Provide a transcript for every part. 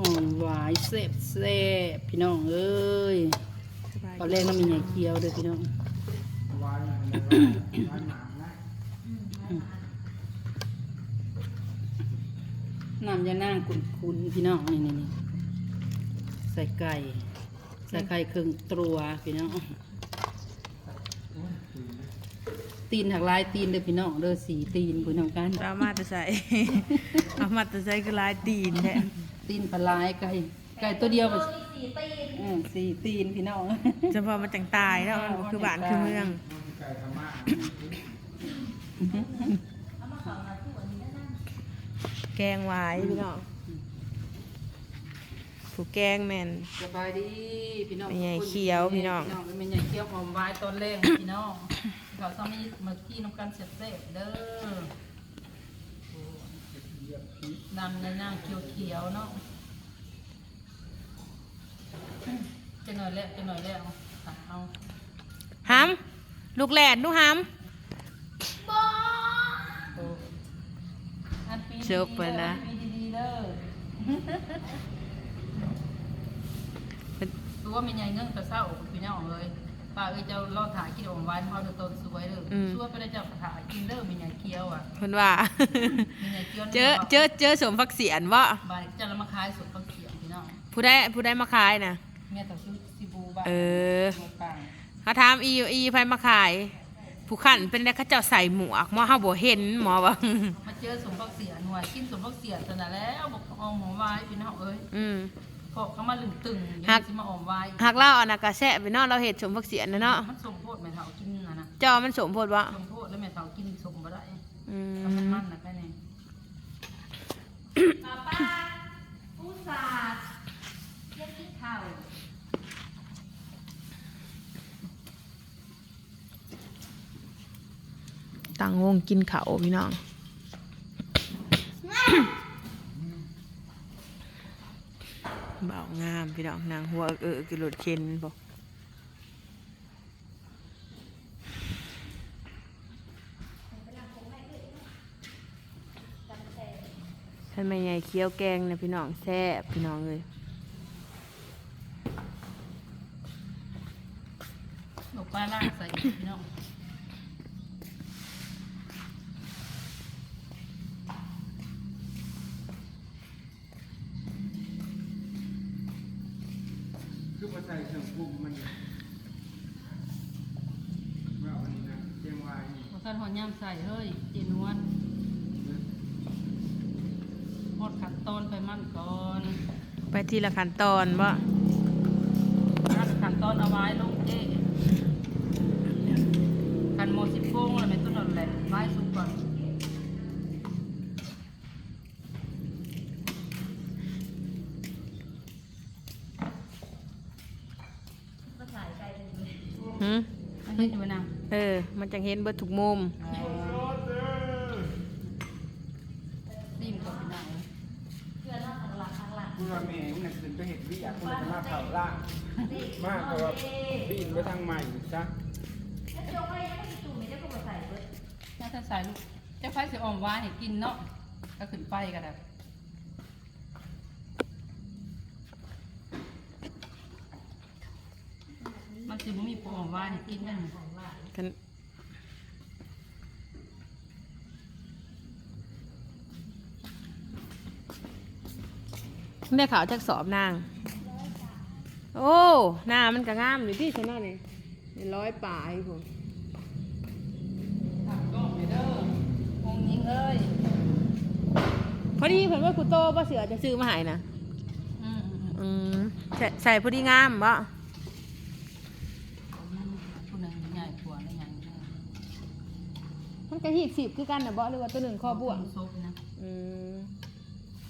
อ่อนหวายเสบเสบพี่น้องเอ้ยตอนแรกน้ำมีใหญ่เคี้ยวเด้อพี่น้องวายมันวายหมานะน้ำยานั่งคุ้นๆพี่น้องนี่นี่นี่ใส่ไก่ ใส่ไข่ครึ่งตัวพี่น้องตีนหักลายตีนเด้อพี่น้องเด้อสีตีนพี่น้องกันเอามาแต่ใส่เอามาแต่ใส่คือลายตีนแท้ ตีนปลาลายไก่ไก่ตัวเดียวไปอืมสี่ตีนพี่น้องเฉพาะมันจังตายแล้วมันบ่คือบ้านคือเมือง ไก่ธรรมะแกงหวายพี่น้องผู้แกงแม่น สบายดีพี่น้องแม่ใหญ่เขียวพี่น้อง เป็นแม่ใหญ่เขียวหอมหวายตอนแรกพี่น้องเขาต้องมีมากี้น้ำกันเสร็จเสร็จเด้อ ดำในย่างเขียวเขียวๆเนาะจะหน่อยแล้วจะหน่อยแล้วตักเอาห้ำลูกแหลนดูห้โอ้อันปีจบไปนะปีดีๆเด้อตัวแม่ใหญ่เงื่อนกระเซ้าพี่น้องเลย ป้าเอ้ยเจ้าล่อถ่ายกินหอมหวานพอจะต้นสวยเด้ออช่วยไปได้เจ้าถ่ายกินเด้อแม่ใหญ่เขียวอะำเพิ่นว่าแม่ใหญ่เขียวเจอเจอเจอสมฟักเสียนว่าบายเจ้าละมาขายสุดเขาเขียวพี่น้องผู้ได้ผู้ได้มาขายนะ แม่ต่อชุดซิบูบ้านเออตัวปังเขาถามอีอีไผมาขาย ผู้ขันเป็นได้เขาเจ้าใส่หมวกหมอเฮาบ่เห็นหมอว่า มาเจอสมพักเสียหน่วยกินสมพักเสียสนะแล้วบอกออมหอมไว้พี่น้องเอ้ย อืม พอเขามาลึงตึงหัยักงสิมาออมไว้หากเล่าอันน่ะกะแซะไปเนาะเราเฮ็ดสมฟักเสียนนะเนาะมันสมโพดแม่เฒ่ากินนะนะจอมันสมโพดว่าสมโพดแล้วแม่เฒ่ากินสมบ่ได้อืถ้ามันมมันนะแค่นี้ตั้งวงกินเขาวพี่น้อง เบา งามพี่น้องนางหัวเออกิโลดเคนบอกท่านแม่ใหญ่เคี้ยวแกงนะพี่น้องแซ่บพี่น้องเลยหนูปลาล่างใส่พี่น้อง คือมาใส่เครื่องปรุงมันว่าวันนี้นะเจียงวายนี่บ่ทันหอนย่ำใส่เฮ้ยเจนวลหมดขั้นตอนไปมันก่อนไปทีละขั้นตอนบ่ถ้าขั้นตอนเอาไว้ลูกเจ๊กันโมสิบโป้งแล้วแม่ต้นนั่นแหละไว้สุก เออ มันจังเห็นเบิดทุกมุมซิมก่อนพี่น้องเมื่อแม่งน่ะขึ้นไปเห็ดวิอยากคนจะมาเผาล่างมากกว่าปีนไปทางใหม่ซะน่าจะใส่ลูกเจะไฟสีออมหวานให้กินเนาะก็ขึ้นไปกันแบบมันสิบ่มีปูออมหวานให้กินนั่น กันได้ข่าวจากสอบนาง โอ้หน้ามันก็งามอยู่ที่ฉันน่ะนี่นี่ร้อยป่ายผมถามกล้องไปเด้อองค์หญิงเอ้ยพอดีเพิ่นว่าคุโตบ่เสือจะซื้อมาให้นะ อืมอืมใส่ใส่พอดีงามบ่ ผู้หนึ่งใหญ่กว่าในใหญ่กว่า มันก็หีดสิบคือกันนะบ่หรือว่าตัวหนึ่งคอบวงซุปนะอืม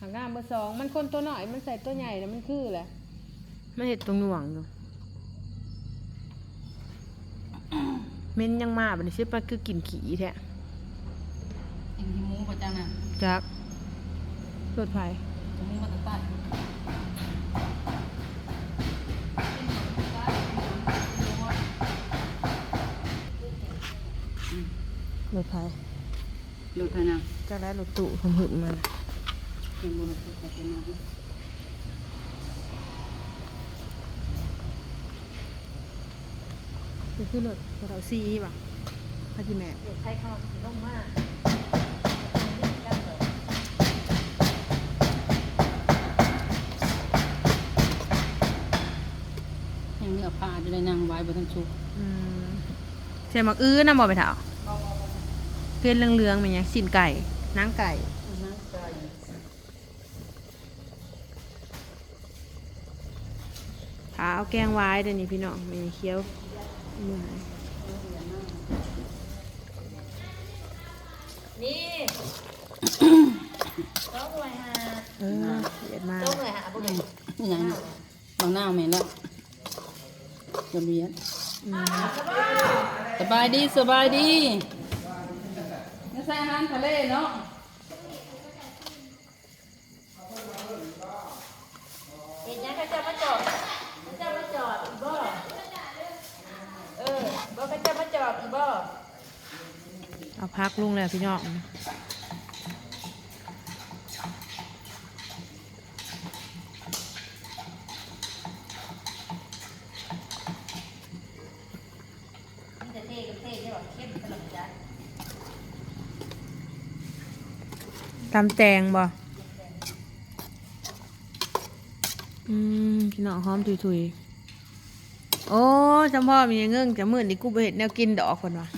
หางงามเบอร์สองมันคนตัวหน่อยมันใส่ตัวใหญ่แล้วมันคือแหละมันเห็ดตรงหน่วงอยู่เม้นยังมาบัดนี้ชิบมันคือกินขี้แท้กินที่หมูประจันน่ะจักรถไฟหมูมาตะใต้ รถไฟรถพนะจะแล้วรถตู้ผมหุ่มมาเป็นรถตู้ไปคือคือรถเราซีว่ะพอดีแม่ใช้คำสีลงมากยังเหลือปลาจะได้นั่งไว้บนทั้งชุกใช่หมักอื้อนะบอกไปเถอะ เพื่อนเรืองๆมันยังสินไก่นางไก่นางไก่ขาเอาแกงไว้เดี๋ยวนี้พี่น้องมีเคี้ยวเมื่อยนี่ต้องเลยฮะเออเด็ดมากต้องเลยฮะพวกนี้นี่ยังบางหน้าแม่แล้วจะเบียดสบายดีสบายดี ใส่อาหารทะเลเนาะเห็นยังก็จะมาจอดก็จะมาจอดอีกบ่เออบ่ก็จะมาจอดอีกบ่เอาพักลุงแล้วพี่น้อง มันจะเท่กับเท่ใช่ป่ะเข้มขนมจ้ะ ตำแตงบ่อืมพี่น้องหอมถุยๆ โอ้จำพ่อมีเงื่งจะมื่นนี่กูไปเห็ดแนวกินดอกคนว่ะ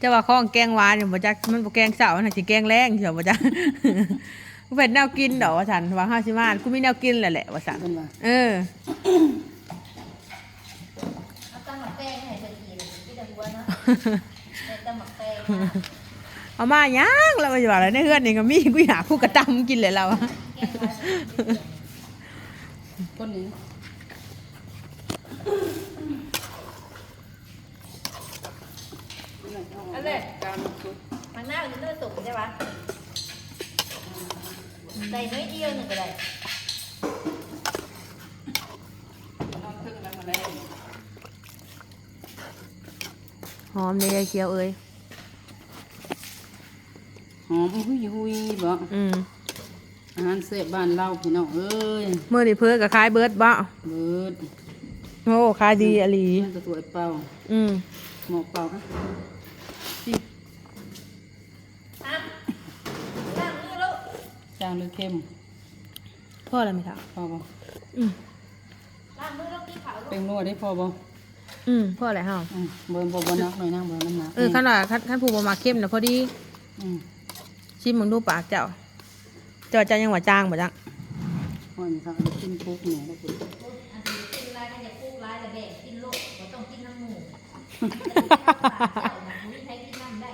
จะว่าข้องแกงหวานเนี่ยบ่จักมันบ่แกงเสาน่ะสิแกงแรงเฉยบ่จักกูเป็นแนวกินดอกว่าสันว่าห้าสิมากูมีแนวกินแหละแหละว่าสันเป็นว่าเออเอาตั้งหมักแป้งให้เธอกินที่ตะบัวเนาะแต่ตั้งหมักแป้งนะ เอามาย่างแล้วก็จะว่าอะไรในเฮือนนี่ก็มีกูอยากกูกระตำกินเลยเราอะแก้ไว้คนนี้อันเลยการชุกมันน่าจะเลือดสุกใช่ปะใส่น้อยเดียวหนึ่งก็ได้เอาเครื่องแล้วมาแล้วหอมเลยยายเคียวเอ้ยห อมหุยหุยบ่อืมอาหารเสพบ้านเราพี่น้องเอ้ยเมื่อนี่เพื่อกับคล้ายเบิร์ดบ่เบิดโอ้คล้ายดีอหลีมันก็ตัวไอ้เป่าอืมหมอกเป่าอะสิฮะล้างมือลูกจางหรือเค็มพ่ออะไรไม่ถามพอบ่อืมล้างมือลูกที่เขาลูกเป็นนัวได้พอบ่อืมพ่ออะไรเฮาอืมบ่บ่บ่นักหน่อยนักบ่น้ำหนักเออขั้นว่าขั้นขั้นผูกมาเข้มนะพอดีอืม ชิมมึงดูปากเจ้า เจ้าจะยังว่าจางบ่จังพอนี่ครับกินปุ๊บเนี่ยแล้วกูอันนี้กินไรก็อย่าพูดร้ายแต่แบ่งกินลูกบ่ต้องกินน้ำหมูเจ้าหนักไม่ใช้กินน้ำได้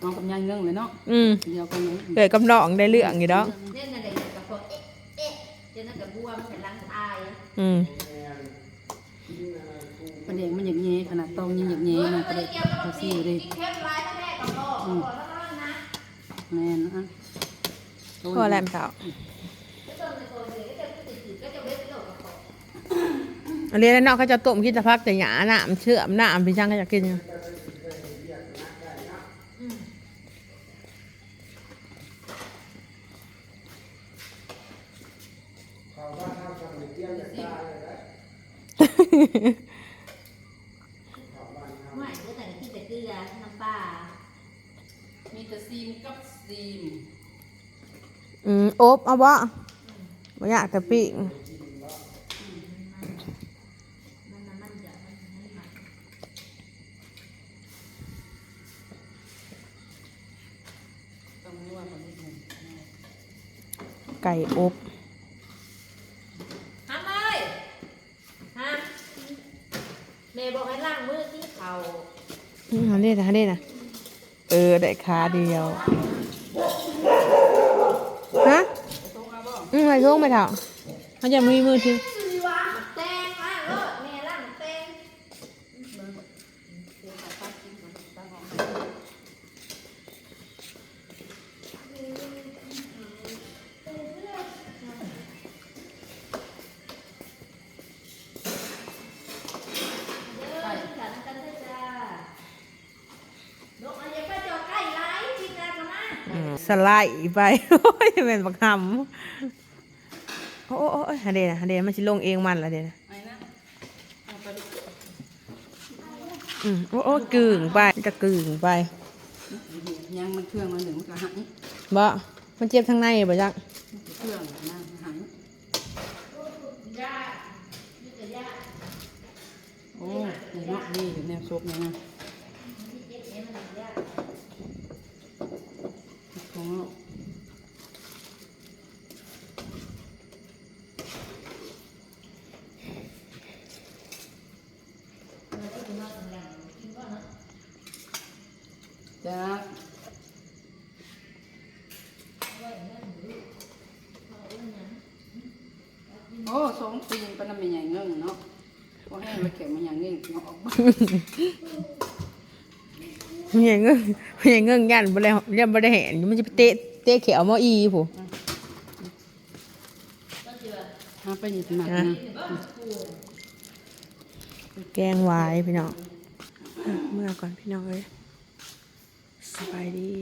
เอากับยายเงื่งเลยเนาะอืมเดี๋ยวกันเลยเกิดกำนองได้เรื่องอยู่ดอกเล่นอะไรกับพวกเอ๊ะเอ๊ะเดี๋ยวนั่นกับบวมเป็นล้างอายอืมประเด็กมันอยากเย่ขนาดตองยังอยากเย่เออมันะนประไม่เด็ได้กเกี่ยวกับเขาสีซี่เลยกินเข้มร้ายแท้ๆกับพ่อขอแล้วนะ แม่นอะพ่ออะไรไม่ถามก็ต้องในตัวเลยก็จะติดติดก็จะเว็บโลกกับพ่ออันนี้แล้วเนอกเขาจะต้มกินแต่พักแต่หยาหน้ามันเชื่อมหน้ามันพี่ช่างก็จะกินอยู่ไม่ก็แต่กินแต่เกลือน้ำปลามีแต่ซีมกับ ซีมอืมโอบเอาบ่บ่อยากแต่ปิ้งมันมันมันจะมันมันมันต้องนวดก่อนนิดนึงไก่อบทำเลยฮะแม่บอกให้ล้างมือที่เขาอืมอันนี้นะอันนี้นะเออ ได้ขาเดียว ฮะอืมไอ้โชคไม่เท่าเขาจะมีมือถือ สไลด์ไปโอ้ยเป็นบักหำโอ้ยอันเดนะอันเดนมันสิลงเองมันละเดนะอืมโอ้โอ้กึ่งไปจะกึ่งไปยังมันเครื่องมันหนึ่งมันก็หายบ่มันเจ็บทางในบ่จักเครื่องนะหายโอ้ยเนาะนี่แนวซบเนี่ยนะ ของเราจ้าโอ้สองปีนปนำใหญ่เงิงเนาะพอให้มันเข็มมันอย่างนี้เนาะออก มามันยังเงิงมันยังเงิงยันบ่แล้วยันบ่ได้เห็นมันจะไปเตะเตะเขียวมาอีผู้หาไปหยิบหนักนะแกงหวายพี่น้องอะเมื่อก่อนพี่น้องเอ้ยสบายดี